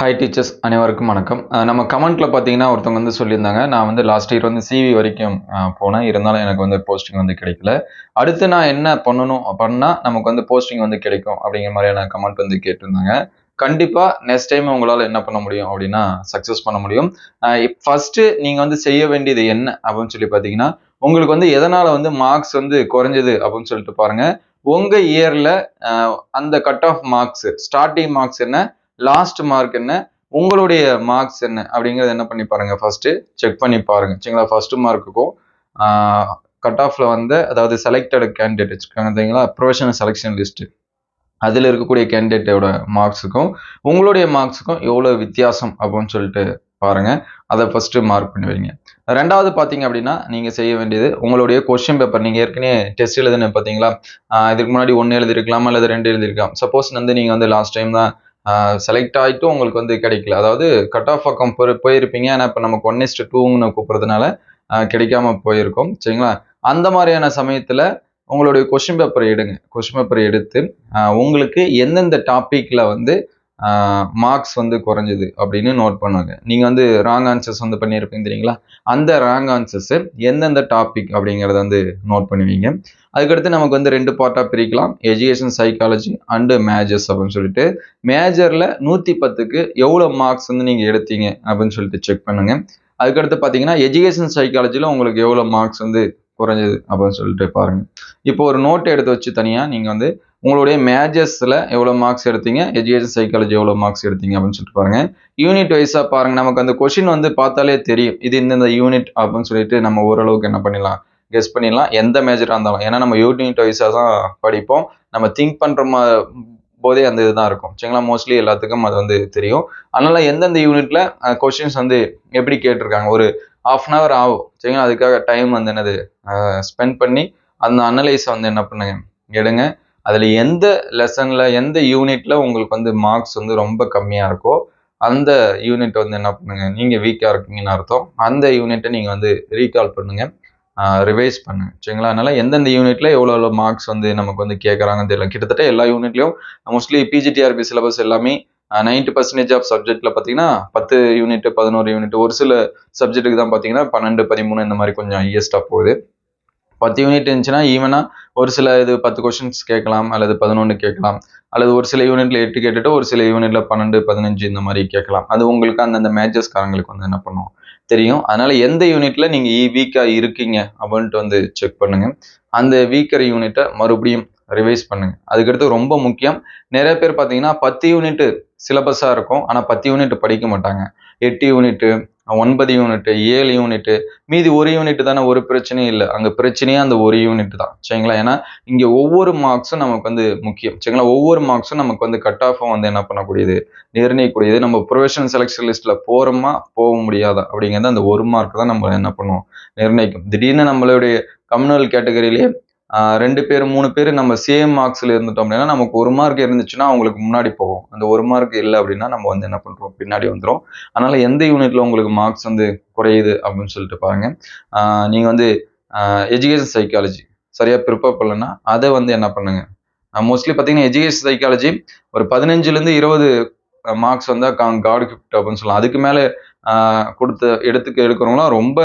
Hi teachers அனைவருக்கும் வணக்கம். நம்ம கமெண்ட்ல பார்த்தீங்கன்னா ஒருத்தவங்க வந்து சொல்லியிருந்தாங்க. நான் வந்து லாஸ்ட் இயர் வந்து சிவி வரைக்கும் போனேன். இருந்தாலும் எனக்கு வந்து போஸ்டிங் வந்து கிடைக்கல. அடுத்து நான் என்ன பண்ணணும் பண்ணால் நமக்கு வந்து போஸ்டிங் வந்து கிடைக்கும் அப்படிங்கிற மாதிரியான கமெண்ட் வந்து கேட்டிருந்தாங்க. கண்டிப்பா நெக்ஸ்ட் டைம் உங்களால் என்ன பண்ண முடியும் அப்படின்னா சக்ஸஸ் பண்ண முடியும். ஃபர்ஸ்ட் நீங்க வந்து செய்ய வேண்டியது என்ன அப்படின்னு சொல்லி பார்த்தீங்கன்னா உங்களுக்கு வந்து எதனால வந்து மார்க்ஸ் வந்து குறைஞ்சது அப்படின்னு சொல்லிட்டு பாருங்க. உங்க இயர்ல அந்த cut off marks starting marks என்ன? லாஸ்ட் மார்க் என்ன? உங்களுடைய மார்க்ஸ் என்ன? அப்படிங்கிறது என்ன பண்ணி பாருங்க. ஃபர்ஸ்ட் செக் பண்ணி பாருங்க. சரிங்களா? ஃபர்ஸ்ட் மார்க்குக்கும் கட் ஆஃப்ல வந்து அதாவது செலக்டட் கேண்டிடேட் வச்சுருக்காங்க சரிங்களா ப்ரொஃபஷனல் செலெக்ஷன் லிஸ்ட் அதில் இருக்கக்கூடிய கேண்டிடேட்டோட மார்க்ஸுக்கும் உங்களுடைய மார்க்ஸுக்கும் எவ்வளோ வித்தியாசம் அப்படின்னு சொல்லிட்டு பாருங்கள் அதை ஃபஸ்ட்டு மார்க் பண்ணி வைங்க. ரெண்டாவது பார்த்தீங்க அப்படின்னா நீங்கள் செய்ய வேண்டியது உங்களுடைய கொஸ்டின் பேப்பர் நீங்கள் ஏற்கனவே டெஸ்ட் எழுதுன பார்த்தீங்களா இதுக்கு முன்னாடி ஒன்று எழுதிருக்கலாம் அல்லது ரெண்டு எழுதிருக்கலாம் சப்போஸ் வந்து நீங்கள் வந்து லாஸ்ட் டைம் தான் செலக்ட் ஆகிட்டும் உங்களுக்கு வந்து கிடைக்கல. அதாவது கட் ஆஃப் பக்கம் போய் போயிருப்பீங்க. ஏன்னா இப்போ நமக்கு ஒன் இஸ்ட் டூன்னு கூப்பிட்றதுனால கிடைக்காம போயிருக்கோம். சரிங்களா? அந்த மாதிரியான சமயத்தில் உங்களுடைய கொஷின் பேப்பரை எடுங்க. கொஷின் பேப்பரை எடுத்து உங்களுக்கு எந்தெந்த டாப்பிக்கில் வந்து மார்க்ஸ் வந்து குறைஞ்சது அப்படின்னு நோட் பண்ணுங்க நீங்கள் வந்து ராங் ஆன்சர்ஸ் வந்து பண்ணியிருப்பீங்க தெரியுங்களா? அந்த ராங் ஆன்சர்ஸு எந்தெந்த டாபிக் அப்படிங்கிறத வந்து நோட் பண்ணுவீங்க. அதுக்கடுத்து நமக்கு வந்து ரெண்டு பார்ட்டாக பிரிக்கலாம். எஜுகேஷன் சைக்காலஜி அண்டு மேஜர்ஸ் அப்படின்னு சொல்லிட்டு. மேஜரில் நூற்றி பத்துக்கு எவ்வளோ மார்க்ஸ் வந்து நீங்கள் எடுத்தீங்க அப்படின்னு சொல்லிட்டு செக் பண்ணுங்கள் அதுக்கடுத்து பார்த்தீங்கன்னா எஜுகேஷன் சைக்காலஜியில் உங்களுக்கு எவ்வளோ மார்க்ஸ் வந்து குறைஞ்சது அப்படின்னு சொல்லிட்டு பாருங்கள் இப்போ ஒரு நோட் எடுத்து வச்சு தனியாக நீங்கள் வந்து உங்களுடைய மேஜர்ஸில் எவ்வளோ மார்க்ஸ் எடுத்தீங்க? எஜுகேஷன் சைக்காலஜி எவ்வளோ மார்க்ஸ் எடுத்தீங்க? அப்படின்னு சொல்லிட்டு பாருங்கள் யூனிட் வைஸாக பாருங்கள் நமக்கு அந்த கொஷின் வந்து பார்த்தாலே தெரியும். இது இந்தந்த யூனிட் அப்படின்னு சொல்லிட்டு நம்ம ஓரளவுக்கு என்ன பண்ணிடலாம்? கெஸ் பண்ணிடலாம். எந்த மேஜராக இருந்தாலும். ஏன்னா நம்ம யூனிட் வைஸாக தான் படிப்போம். நம்ம திங்க் பண்ணுற மா போதே அந்த இதுதான் இருக்கும். சரிங்களா? மோஸ்ட்லி எல்லாத்துக்கும் அது வந்து தெரியும். அதனால் எந்தெந்த யூனிட்ல கொஷின்ஸ் வந்து எப்படி கேட்டிருக்காங்க? ஒரு ஆஃப் அன் ஹவர் ஆகும். சரிங்களா? அதுக்காக டைம் வந்து என்னது? ஸ்பெண்ட் பண்ணி அந்த அனலைஸை வந்து என்ன பண்ணுங்க? எடுங்க. அதில் எந்த லெசனில் எந்த யூனிட்டில் உங்களுக்கு வந்து மார்க்ஸ் வந்து ரொம்ப கம்மியாக இருக்கோ அந்த யூனிட் வந்து என்ன பண்ணுங்க நீங்கள் வீக்காக இருக்கீங்கன்னு அர்த்தம். அந்த யூனிட்டை நீங்கள் வந்து ரீகால் பண்ணுங்க. ரிவைஸ் பண்ணுங்க. சரிங்களா? அதனால் எந்தெந்த யூனிட்ல எவ்வளோ எவ்வளோ மார்க்ஸ் வந்து நமக்கு வந்து கேட்குறாங்கன்னு தெரியல. கிட்டத்தட்ட எல்லா யூனிட்லையும் மோஸ்ட்லி பிஜிடிஆர்பி சிலபஸ் எல்லாமே நைன்டி பர்சன்டேஜ் ஆஃப் சப்ஜெக்ட்டில் பார்த்தீங்கன்னா பத்து யூனிட் பதினோரு யூனிட் ஒரு சில சப்ஜெக்ட்டுக்கு தான் பார்த்தீங்கன்னா பன்னெண்டு பதிமூணு இந்த மாதிரி கொஞ்சம் ஹையஸ்டாக போகுது. பத்து யூனிட் இருந்துச்சுன்னா ஈவனாக ஒரு சில இது பத்து கொஷின்ஸ் கேட்கலாம் அல்லது பதினொன்று கேட்கலாம் அல்லது ஒரு சில யூனிட்ல எட்டு கேட்டுட்டு ஒரு சில யூனிட்ல பன்னெண்டு பதினஞ்சு இந்த மாதிரி கேட்கலாம். அது உங்களுக்கு அந்தந்த மேட்சஸ்காரங்களுக்கு வந்து என்ன பண்ணுவோம் தெரியும். அதனால எந்த யூனிட்ல நீங்க e வீக்கா இருக்கீங்க அப்படின்ட்டு வந்து செக் பண்ணுங்க. அந்த வீக்கர் யூனிட்டை மறுபடியும் ரிவைஸ் பண்ணுங்க. அதுக்கடுத்து ரொம்ப முக்கியம் நிறைய பேர் பார்த்தீங்கன்னா பத்து யூனிட்டு சிலபஸாக இருக்கும் ஆனால் பத்து யூனிட் படிக்க மாட்டாங்க. எட்டு யூனிட்டு ஒன்பது யூனிட்டு ஏழு யூனிட்டு மீதி ஒரு யூனிட் தானே ஒரு பிரச்சனையும் இல்லை. அங்கே பிரச்சனையே அந்த ஒரு யூனிட் தான். சரிங்களா? ஏன்னா இங்கே ஒவ்வொரு மார்க்ஸும் நமக்கு வந்து முக்கியம். சரிங்களா? ஒவ்வொரு மார்க்ஸும் நமக்கு வந்து கட் ஆஃபும் வந்து என்ன பண்ணக்கூடியது? நிர்ணயிக்கூடியது நம்ம ப்ரொஃபஷனல் செலெக்ஷன் லிஸ்ட்டில் போகிறோமா போக முடியாதா? அப்படிங்கிறது அந்த ஒரு மார்க் தான் நம்ம என்ன பண்ணுவோம்? நிர்ணயிக்கும். திடீர்னு நம்மளுடைய கம்யூனல் கேட்டகரியிலேயே ரெண்டு பேர் மூணு பேர் நம்ம சேம் மார்க்ஸில் இருந்துட்டோம் அப்படின்னா நமக்கு ஒரு மார்க் இருந்துச்சுன்னா அவங்களுக்கு முன்னாடி போகும். அந்த ஒரு மார்க் இல்லை அப்படின்னா நம்ம வந்து என்ன பண்ணுறோம் பின்னாடி வந்துடும் அதனால் எந்த யூனிட்டில் உங்களுக்கு மார்க்ஸ் வந்து குறையுது அப்படின்னு சொல்லிட்டு பாருங்கள் நீங்கள் வந்து எஜுகேஷன் சைக்காலஜி சரியாக ப்ரிப்பேர் பண்ணலன்னா அதை வந்து என்ன பண்ணுங்க? மோஸ்ட்லி பார்த்தீங்கன்னா எஜுகேஷன் சைக்காலஜி ஒரு பதினஞ்சுலேருந்து இருபது மார்க்ஸ் வந்தால் காட் கிஃப்ட் அப்படின்னு சொல்லலாம். அதுக்கு மேலே கொடுத்த எடுத்துக்க எடுக்கிறவங்களாம் ரொம்ப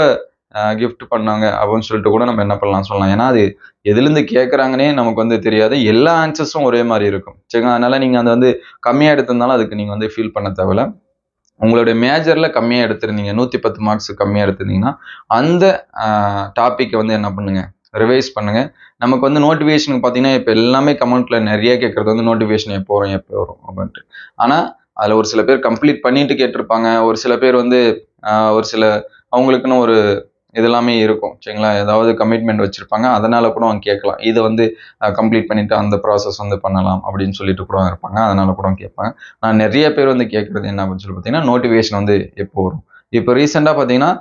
கிஃப்ட் பண்ணாங்க அப்படின்னு சொல்லிட்டு கூட நம்ம என்ன பண்ணலாம் சொல்லலாம். ஏன்னா அது எதுலேருந்து கேட்குறாங்கன்னே நமக்கு வந்து தெரியாது. எல்லா ஆன்சர்ஸும் ஒரே மாதிரி இருக்கும். சரிங்களா? அதனால் நீங்கள் அதை வந்து கம்மியாக எடுத்திருந்தாலும் அதுக்கு நீங்கள் வந்து ஃபீல் பண்ண தேவையில்ல. உங்களுடைய மேஜரில் கம்மியாக எடுத்திருந்தீங்க. நூற்றி பத்து மார்க்ஸ் கம்மியாக எடுத்திருந்தீங்கன்னா அந்த டாப்பிக்கை வந்து என்ன பண்ணுங்கள் ரிவைஸ் பண்ணுங்கள் நமக்கு வந்து நோட்டிஃபிகேஷனுக்கு பார்த்தீங்கன்னா இப்போ எல்லாமே கமெண்ட்டில் நிறைய கேட்குறது வந்து நோட்டிஃபிகேஷன் எப்போ வரும் எப்போ வரும் அப்படின்ட்டு. ஆனால் அதில் ஒரு சில பேர் கம்ப்ளீட் பண்ணிட்டு கேட்டிருப்பாங்க. ஒரு சில பேர் வந்து ஒரு சில அவங்களுக்குன்னு ஒரு இதெல்லாமே இருக்கும் சரிங்களா? ஏதாவது கமிட்மெண்ட் வச்சுருப்பாங்க அதனால் கூட அவங்க கேட்கலாம். இதை வந்து கம்ப்ளீட் பண்ணிவிட்டு அந்த ப்ராசஸ் வந்து பண்ணலாம் அப்படின்னு சொல்லிட்டு கூட இருப்பாங்க அதனால் கூட கேட்பாங்க. நான் நிறைய பேர் வந்து கேட்குறது என்ன அப்படின்னு சொல்லி பார்த்தீங்கன்னா நோட்டிஃபிகேஷன் வந்து எப்போ வரும்? இப்போ ரீசெண்டாக பார்த்தீங்கன்னா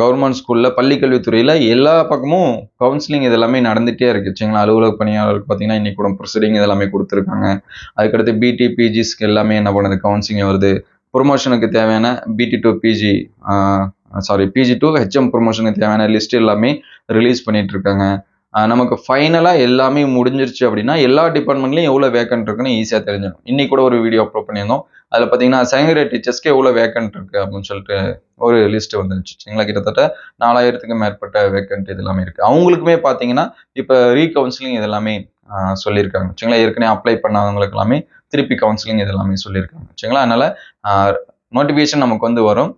கவர்மெண்ட் ஸ்கூலில் பள்ளிக்கல்வித்துறையில் எல்லா பக்கமும் கவுன்சிலிங் இது எல்லாமே நடந்துகிட்டே இருக்குது சரிங்களா? அலுவலக பணியாளருக்கு பார்த்தீங்கன்னா இன்னைக்கு கூட ப்ரொசீடிங் இதெல்லாமே கொடுத்துருக்காங்க. அதுக்கடுத்து பிடி பிஜிஸ்க்கு எல்லாமே என்ன பண்ணுது? கவுன்சிலிங் வருது. ப்ரொமோஷனுக்கு தேவையான PT to PG sorry PG to HM ப்ரொமோஷனுக்கு தேவையான லிஸ்ட் எல்லாமே ரிலீஸ் பண்ணிட்டு இருக்காங்க நமக்கு ஃபைனலாக எல்லாமே முடிஞ்சிருச்சு அப்படின்னா எல்லா டிபார்ட்மெண்ட்லையும் எவ்வளோ வேக்கன்ட் இருக்குன்னு ஈஸியாக தெரிஞ்சிடும். இன்னைக்கு கூட ஒரு வீடியோ அப்லோட் பண்ணியிருந்தோம். அதில் பார்த்தீங்கன்னா செகண்ட் கிரேட் டீச்சர்ஸ்க்கு எவ்வளோ வேக்கன்ட் இருக்கு அப்படின்னு சொல்லிட்டு ஒரு லிஸ்ட் வந்துருச்சு. சரிங்களா கிட்டத்தட்ட நாலாயிரத்துக்கு மேற்பட்ட வேக்கன்ட் இது எல்லாமே அவங்களுக்குமே பார்த்தீங்கன்னா இப்போ ரீகவுன்சிலிங் இது எல்லாமே சொல்லியிருக்காங்க. சரிங்களா ஏற்கனவே அப்ளை பண்ணாதவங்களுக்கு எல்லாமே திருப்பி கவுன்சிலிங் இது எல்லாமே சொல்லியிருக்காங்க. சரிங்களா அதனால் நோட்டிஃபிகேஷன் நமக்கு வந்து வரும்.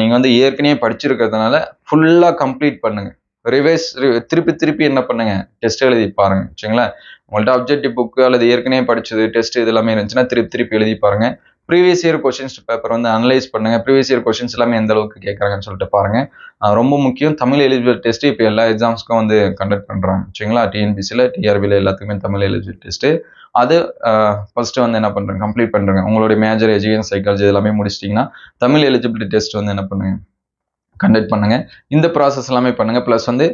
நீங்கள் வந்து ஏற்கனவே படிச்சிருக்கிறதுனால ஃபுல்லாக கம்ப்ளீட் பண்ணுங்கள் ரிவைஸ் திருப்பி திருப்பி என்ன பண்ணுங்க? டெஸ்ட் எழுதி பாருங்க சரிங்களா? உங்கள்ட்ட அப்ஜெக்டிவ் புக்கு அல்லது ஏற்கனவே படிச்சது டெஸ்ட் இது எல்லாமே இருந்துச்சுன்னா திருப்பி திருப்பி எழுதி பாருங்க. ப்ரீவியஸ் இயர் கொஷின்ஸ் பேப்பர் வந்து அனலைஸ் பண்ணுங்க. ப்ரீவியஸ் இயர் கொஷின்ஸ் எல்லாமே எந்த அளவுக்கு கேட்குறாங்கன்னு சொல்லிட்டு பாருங்க. ரொம்ப முக்கியம். தமிழ் எலிஜிபிள் டெஸ்ட் இப்போ எல்லா எக்ஸாம்ஸ்க்கும் வந்து கண்டக்ட் பண்ணுறாங்க சரிங்களா? டிஎன்பிசியில் டிஆர்பியில் எல்லாத்துக்குமே தமிழ் எலிஜிபிள் டெஸ்ட்டு அது ஃபஸ்ட்டு வந்து என்ன பண்றேன் கம்ப்ளீட் பண்றேங்க. உங்களுடைய மேஜர் எஜுகேஷன் சைக்காலஜி எல்லாமே முடிச்சிட்டிங்கன்னா தமிழ் எலிஜிபிலிட்டி டெஸ்ட் வந்து என்ன பண்ணுங்க? கண்டக்ட் பண்ணுங்க. இந்த ப்ராசஸ் எல்லாமே பண்ணுங்கள் ப்ளஸ் வந்து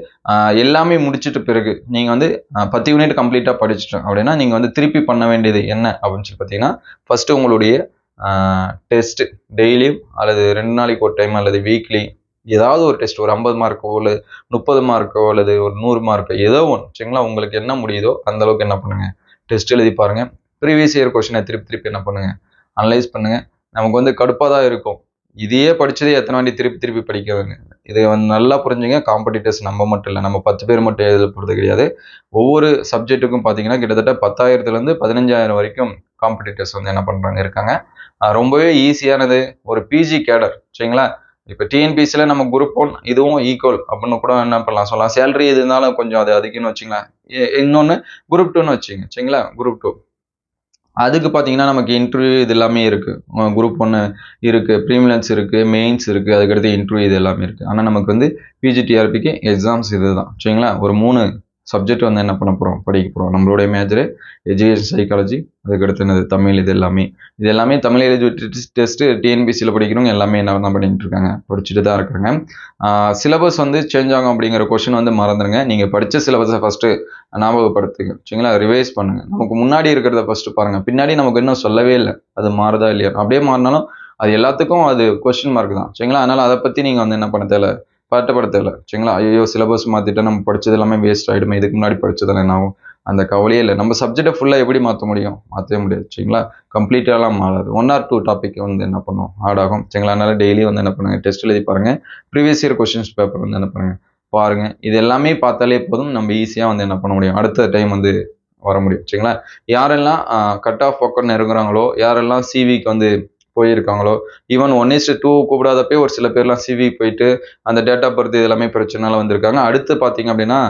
எல்லாமே முடிச்சிட்ட பிறகு நீங்கள் வந்து பத்து யூனிட் கம்ப்ளீட்டாக படிச்சிட்டோம் அப்படின்னா நீங்கள் வந்து திருப்பி பண்ண வேண்டியது என்ன அப்படின்னு சொல்லி பார்த்தீங்கன்னா ஃபஸ்ட்டு உங்களுடைய டெஸ்ட்டு டெய்லியும் அல்லது ரெண்டு நாளைக்கு ஒரு டைம் அல்லது வீக்லி ஏதாவது ஒரு டெஸ்ட் ஒரு ஐம்பது மார்க்கோ இல்லை முப்பது மார்க்கோ அல்லது ஒரு நூறு மார்க்கோ ஏதோ ஒன்று சரிங்களா? உங்களுக்கு என்ன முடியுதோ அந்தளவுக்கு என்ன பண்ணுங்கள் டெஸ்ட் எழுதி பாருங்கள் ப்ரீவியஸ் இயர் கொஷினை திருப்பி திருப்பி என்ன பண்ணுங்கள் அனலைஸ் பண்ணுங்கள் நமக்கு வந்து கடுப்பாக தான் இருக்கும். இதையே படித்ததே எத்தனை வாட்டி திருப்பி திருப்பி படிக்கிறதுங்க. இதை வந்து நல்லா புரிஞ்சுங்க. காம்படிட்டர்ஸ் நம்ம மட்டும் இல்லை. நம்ம பத்து பேர் மட்டும் எழுத போகிறது கிடையாது. ஒவ்வொரு சப்ஜெக்ட்டுக்கும் பார்த்தீங்கன்னா கிட்டத்தட்ட பத்தாயிரத்துலேருந்து பதினஞ்சாயிரம் வரைக்கும் காம்படிட்டர்ஸ் வந்து என்ன பண்ணுறாங்க இருக்காங்க. ரொம்பவே ஈஸியானது ஒரு பிஜி கேடர் சரிங்களா? இப்போ டிஎன்பிசியில் நம்ம குரூப் ஒன் இதுவும் ஈக்குவல் அப்படின்னு கூட என்ன பண்ணலாம். சொல்லலாம். சேலரி எது இருந்தாலும் கொஞ்சம் அது அதிகம்னு வச்சுங்களேன். இன்னொன்று குரூப் டூன்னு வச்சுங்க சரிங்களா குரூப் டூ அதுக்கு பார்த்தீங்கன்னா நமக்கு இன்டர்வியூ இது எல்லாமே இருக்கு. குரூப் ஒன்று இருக்கு ப்ரீமிலன்ஸ் இருக்கு மெயின்ஸ் இருக்குது அதுக்கடுத்து இன்டர்வியூ இது எல்லாமே இருக்கு. ஆனால் நமக்கு வந்து பிஜிடிஆர்பிக்கு எக்ஸாம்ஸ் இதுதான். சரிங்களா ஒரு மூணு சப்ஜெக்ட் வந்து என்ன பண்ண போகிறோம் படிக்க போகிறோம் நம்மளுடைய மேஜரு எஜுகேஷன் சைக்காலஜி அதுக்கடுத்து என்னது? தமிழ் இது எல்லாமே. இது எல்லாமே தமிழ் எலிஜிபிலிட்டி டெஸ்ட்டு டிஎன்பிசியில் படிக்கிறவங்க எல்லாமே என்ன தான் பண்ணிட்டு இருக்காங்க? படிச்சுட்டு தான் இருக்காங்க. சிலபஸ் வந்து சேஞ்ச் ஆகும் அப்படிங்கிற கொஷின் வந்து மறந்துடுங்க நீங்கள் படித்த சிலபஸை ஃபஸ்ட்டு ஞாபகப்படுத்துங்க. சரிங்களா? ரிவைஸ் பண்ணுங்க. நமக்கு முன்னாடி இருக்கிறத ஃபஸ்ட்டு பாருங்கள் பின்னாடி நமக்கு இன்னும் சொல்லவே இல்லை. அது மாறுதா இல்லையா? அப்படியே மாறினாலும் அது எல்லாத்துக்கும் அது கொஷின் மார்க் தான். சரிங்களா? அதனால் அதை பற்றி நீங்கள் வந்து என்ன பண்ண தேவை பட்டப்பட தேவை சரிங்களா? ஐயோ சிலபஸ் மாற்றிட்டு நம்ம படித்தது எல்லாமே வேஸ்ட் ஆகிடுமே இதுக்கு முன்னாடி படித்ததில் என்ன ஆகும்? அந்த கவலையே இல்லை. நம்ம சப்ஜெக்டை ஃபுல்லாக எப்படி மாற்ற முடியும்? மாற்றவே முடியாது. சரிங்களா? கம்ப்ளீட்டாலாம் மாறாது. ஒன் ஆர் டூ டாபிக் வந்து என்ன பண்ணுவோம் ஆட் ஆகும். சரிங்களா? அதனால் டெய்லி வந்து என்ன பண்ணுங்க? டெஸ்ட் எழுதி பாருங்கள் ப்ரீவியஸ் இயர் கொஷின்ஸ் பேப்பர் வந்து என்ன பண்ணுங்கள் பாருங்கள் இது எல்லாமே பார்த்தாலே போதும். நம்ம ஈஸியாக வந்து என்ன பண்ண முடியும்? அடுத்த டைம் வந்து வர முடியும். சரிங்களா? யாரெல்லாம் கட் ஆஃப் பக்கம் நெருங்குறாங்களோ யாரெல்லாம் சிவிக்கு வந்து போயிருக்காங்களோ? Even one is to two கூப்பிடாதப்பே ஒரு சில பேர்லாம் சிவி போயிட்டு அந்த டேட்டா பர்த் இது எல்லாமே பிரச்சனால வந்திருக்காங்க. அடுத்து பார்த்தீங்க அப்படின்னா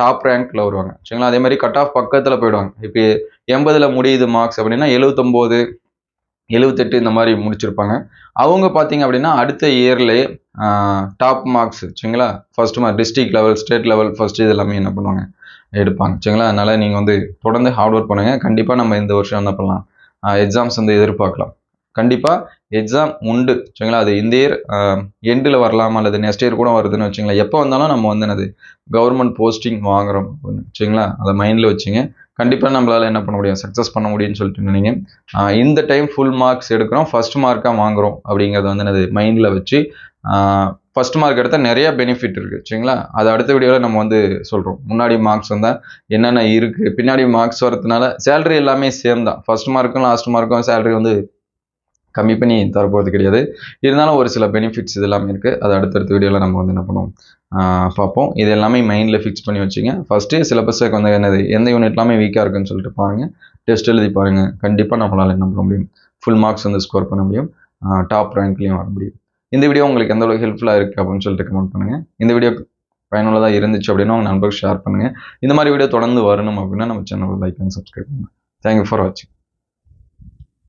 டாப் ரேங்க்ல வருவாங்க. சரிங்களா? அதே மாதிரி கட் ஆஃப் பக்கத்தில் போயிடுவாங்க. இப்போ எண்பதுல முடியுது மார்க்ஸ் அப்படின்னா எழுபத்தொம்போது எழுபத்தெட்டு இந்த மாதிரி முடிச்சிருப்பாங்க. அவங்க பார்த்தீங்க அப்படின்னா அடுத்த இயர்லேயே டாப் மார்க்ஸ் சரிங்களா? First mark district level state level first இது எல்லாமே என்ன பண்ணுவாங்க? எடுப்பாங்க. சரிங்களா? அதனால் நீங்கள் வந்து தொடர்ந்து ஹார்ட் ஒர்க் பண்ணுங்கள் கண்டிப்பாக நம்ம இந்த வருஷம் என்ன பண்ணலாம்? எக்ஸாம்ஸ் வந்து எதிர்பார்க்கலாம். கண்டிப்பாக எக்ஸாம் உண்டு. சரிங்களா? அது இந்த இயர் எண்டில் வரலாமா? அல்லது நெக்ஸ்ட் இயர் கூட வருதுன்னு வச்சுங்களேன். எப்போ வந்தாலும் நம்ம வந்து என்னது? கவர்மெண்ட் போஸ்டிங் வாங்குறோம். வச்சுங்களா சரிங்களா? அதை மைண்டில் வச்சுங்க. கண்டிப்பாக நம்மளால் என்ன பண்ண முடியும்? சக்ஸஸ் பண்ண முடியும்னு சொல்லிட்டு நினைங்க இந்த டைம் ஃபுல் மார்க்ஸ் எடுக்கிறோம். ஃபஸ்ட் மார்க்காக வாங்குறோம். அப்படிங்கிறத வந்து என்னது? மைண்டில் வச்சு ஃபர்ஸ்ட் மார்க் எடுத்தால் நிறைய பெனிஃபிட் இருக்குது சரிங்களா? அது அடுத்த வீடியோவில் நம்ம வந்து சொல்கிறோம் முன்னாடி மார்க்ஸ் வந்தால் என்னென்ன இருக்குது பின்னாடி மார்க்ஸ் வரதுனால சேலரி எல்லாமே சேம் தான். மார்க்கும் லாஸ்ட் மார்க்கும் சேலரி வந்து கம்மி பண்ணி தரப்போகிறது கிடையாது. இருந்தாலும் ஒரு சில பெனிஃபிட்ஸ் இது எல்லாமே இருக்குது அது அடுத்தடுத்த வீடியோவில் நம்ம வந்து என்ன பண்ணுவோம்? பார்ப்போம். இது எல்லாமே மைண்டில் ஃபிக்ஸ் பண்ணி வச்சுங்க. ஃபஸ்ட்டு சிலபஸுக்கு வந்து என்னது? எந்த யூனிட் எல்லாமே வீக்காக இருக்குன்னு சொல்லிட்டு பாருங்கள் டெஸ்ட் எழுதி பாருங்கள் கண்டிப்பாக நம்மளால் என்ன பண்ண முடியும்? ஃபுல் மார்க்ஸ் வந்து ஸ்கோர் பண்ண முடியும். டாப் ரேங்க்லேயும் வர முடியும். இந்த வீடியோ உங்களுக்கு எந்த அளவுக்கு ஹெல்ப்ஃபுல்லாக இருக்குது அப்படின்னு சொல்லிட்டு கமெண்ட் பண்ணுங்கள் இந்த வீடியோ பயனுள்ளதாக இருந்துச்சு அப்படின்னா உங்கள் நண்பர்கள் ஷேர் பண்ணுங்கள் இந்த மாதிரி வீடியோ தொடர்ந்து வரணும் அப்படின்னா நம்ம சேனலில் லைக் அண்ட் சப்ஸ்கிரைப் பண்ணுங்கள் தேங்க்யூ ஃபார் வாட்சிங்